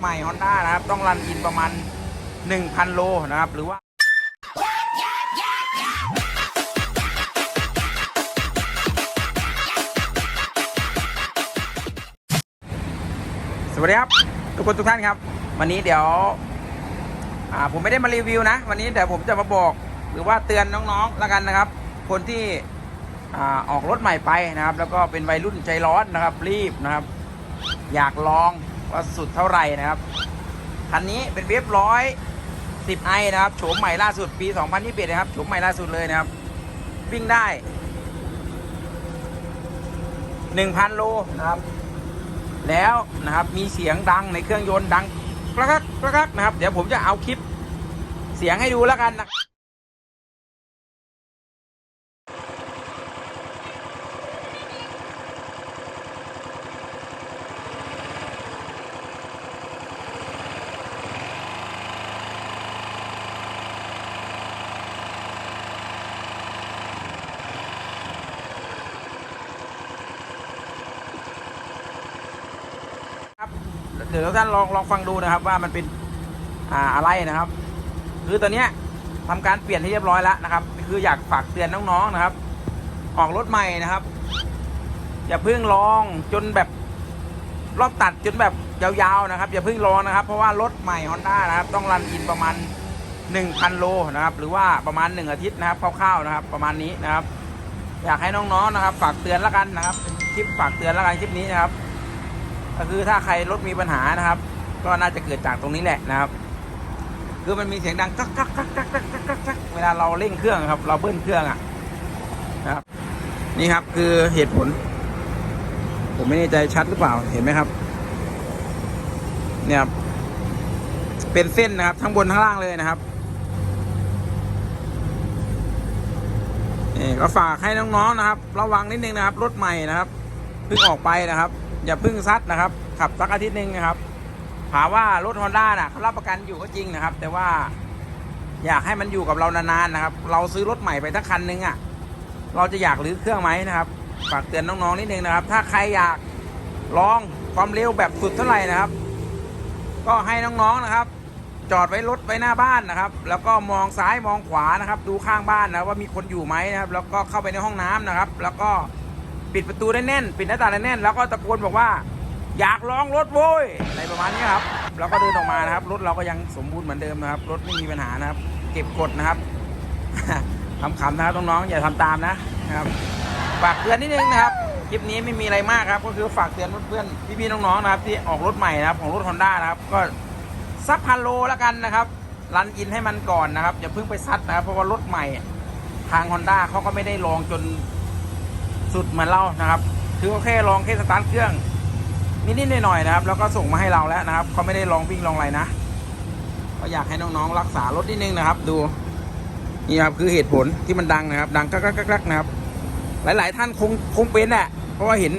ใหม่ Honda นะครับ ต้องรันอินประมาณ 1,000 โลนะครับ หรือว่าสวัสดีครับ ทุกคนทุกท่านครับ วันนี้เดี๋ยวผมไม่ได้มารีวิวนะ วันนี้เดี๋ยวผมจะมาบอกหรือว่าเตือนน้องๆแล้วกันนะครับ คนที่อออกรถใหม่ไปนะครับ แล้วก็เป็นวัยรุ่นใจร้อนนะครับ รีบนะครับ อยากลอง ว่าสุดเท่าไหร่นะครับ คันนี้เป็นเวฟร้อยสิบไอนะครับโฉมใหม่ล่าสุดปี2021นนะครับโฉมใหม่ล่าสุดเลยนะครับ วิ่งได้1,000โลนะครับ แล้วนะครับมีเสียงดังในเครื่องยนต์ดังกระกักกระกักนะครับ เดี๋ยวผมจะเอาคลิปเสียงให้ดูแล้วกันนะ เดี๋ยวท่านลองลองฟังดูนะครับว่ามันเป็นอ่าอะไรนะครับ คือตอนเนี้ยทำการเปลี่ยนที่เรียบร้อยแล้วนะครับ คืออยากฝากเตือนน้องๆนะครับ ออกรถใหม่นะครับ อย่าเพิ่งลองจนแบบรอบตัดจนแบบยาวๆนะครับ อย่าเพิ่งลองนะครับ เพราะว่ารถใหม่ Honda นะครับ ต้องรันอินประมาณ 1,000 โลนะครับ หรือว่าประมาณ 1 อาทิตย์นะครับคร่าวๆนะครับ ประมาณนี้นะครับ อยากให้น้องๆนะครับ ฝากเตือนแล้วกันนะครับคลิปฝากเตือนแล้วกันคลิปนี้นะครับ ก็คือถ้าใครรถมีปัญหานะครับ ก็น่าจะเกิดจากตรงนี้แหละนะครับ คือมันมีเสียงดังกักกักกักกักกักกักกักเวลาเราเร่งเครื่องครับ เราเบิ้ลเครื่องอะนะครับ นี่ครับคือเหตุผล ผมไม่แน่ใจชัดหรือเปล่าเห็นไหมครับ เนี่ยครับเป็นเส้นนะครับ ทั้งบนทั้งล่างเลยนะครับนี่ก็ฝากให้น้องๆนนะครับ ระวังนิดนึงนะครับ รถใหม่นะครับเพิ่งออกไปนะครับ อย่าพิ่งซัดนะครับ ขับสักอาทิตย์หนึ่งนะครับถามว่ารถฮอนด้าน่ะเขารับประกันอยู่ก็จริงนะครับ แต่ว่าอยากให้มันอยู่กับเรานานๆนะครับ เราซื้อรถใหม่ไปทั้งคันนึงอะ เราจะอยากรื้อเครื่องไหมนะครับ ฝากเตือนน้องๆนิดนึงนะครับ ถ้าใครอยากลองความเร็วแบบสุดเท่าไหร่นะครับ ก็ให้น้องๆนะครับ จอดไว้รถไว้หน้าบ้านนะครับ แล้วก็มองซ้ายมองขวานะครับ ดูข้างบ้านนะว่ามีคนอยู่ไหมนะครับ แล้วก็เข้าไปในห้องน้ำนะครับ แล้วก็ ปิดประตูได้แน่น ปิดหน้าต่างได้แน่น แล้วก็ตะโกนบอกว่า อยากลองรถโว้ยอะไรประมาณนี้ครับแล้วก็เดินออกมานะครับ รถเราก็ยังสมบูรณ์เหมือนเดิมนะครับ รถไม่มีปัญหานะครับ เก็บกดนะครับขำๆนะครับน้องๆอย่าทำตามนะครับฝากเตือนนิดนึงนะครับคลิปนี้ไม่มีอะไรมากครับก็คือฝากเตือนเพื่อนๆพี่ๆน้องๆนะครับที่ออกรถใหม่นะครับของรถ Honda นะครับก็สักพันโลแล้วกันนะครับรันอินให้มันก่อนนะครับอย่าเพิ่งไปซัดนะครับเพราะว่ารถใหม่ทาง Honda เขาก็ไม่ได้ลองจน สุดเหมือนเรานะครับคือเขาแค่ลองแค่สตาร์ทเครื่องนิดๆหน่อยๆนะครับ แล้วก็ส่งมาให้เราแล้วนะครับเขาไม่ได้ลองวิ่งลองอะไรนะก็อยากให้น้องๆรักษารถนิดนึงนะครับ ดูนี่ครับคือเหตุผลที่มันดังนะครับ ดังกักกักนะครับ หลาย ๆ ท่านคงคงเป็นแหละเพราะว่าเห็น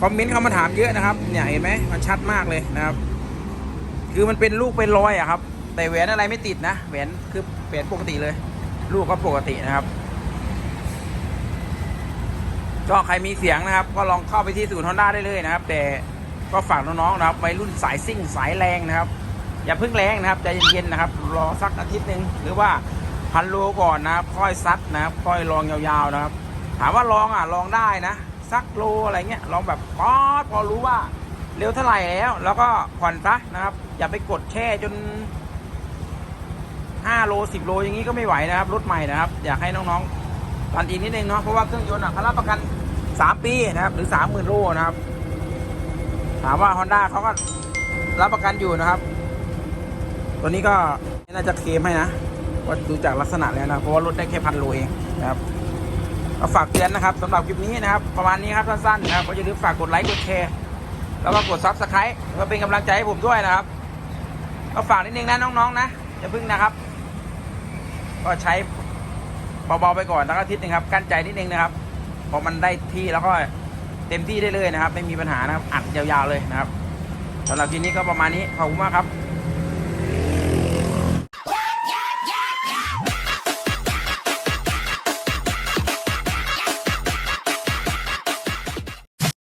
คอมเมนต์เข้ามาถามเยอะนะครับเนี่ยเห็นไหมมันชัดมากเลยนะครับ คือมันเป็นลูกเป็นรอยอะครับ แต่แหวนอะไรไม่ติดนะแหวนคือแหวนปกติเลย ลูกก็ปกตินะครับ ก็ใครมีเสียงนะครับ ก็ลองเข้าไปที่ศูนย์ฮอนด้าได้เลยนะครับ แต่ก็ฝากน้องๆนะครับวัยรุ่นสายซิ่งสายแรงนะครับ อย่าเพิ่งแรงนะครับใจเย็นๆนะครับ รอสักอาทิตย์หนึ่งหรือว่าพันโลก่อนนะครับ ค่อยซัดนะครับ ค่อยลองยาวๆนะครับ ถามว่าลองอะลองได้นะสักโลอะไรเงี้ยลองแบบป๊อดพอรู้ว่าเร็วเท่าไหร่แล้ว แล้วก็ผ่อนซะนะครับ อย่าไปกดแช่จน5โล10โลอย่างนี้ก็ไม่ไหวนะครับรถใหม่นะครับ อยากให้น้องๆ ตันอีกนิดนึงเนาะเพราะว่าเครื่องยนต์อะเขารับประกัน 3 ปีนะครับ หรือ 30,000โลนะครับ ถามว่า Honda เขาก็รับประกันอยู่นะครับ ตัวนี้ก็น่าจะเคลมให้นะว่าดูจากลักษณะแล้วนะเพราะว่ารถได้แค่พันโลเองนะครับก็ฝากเตือนนะครับสำหรับคลิปนี้นะครับ ประมาณนี้ครับสั้นๆนะครับก็อย่าลืมฝากกดไลค์กดแชร์แล้วก็กดซับสไครต์เพื่อเป็นกำลังใจให้ผมด้วยนะครับ ก็ฝากนิดนึงนะน้องๆนะอย่าพึ่งนะครับ ก็ใช้ เบาๆไปก่อนสักอาทิตย์หนึงครับกั้นใจนิดนึงนะครับพอมันได้ที่แล้วก็เต็มที่ได้เลยนะครับ ไม่มีปัญหานะครับ อัดยาวๆเลยนะครับสำหรับทีนี้ก็ประมาณนี้ขอบคุณมากครับ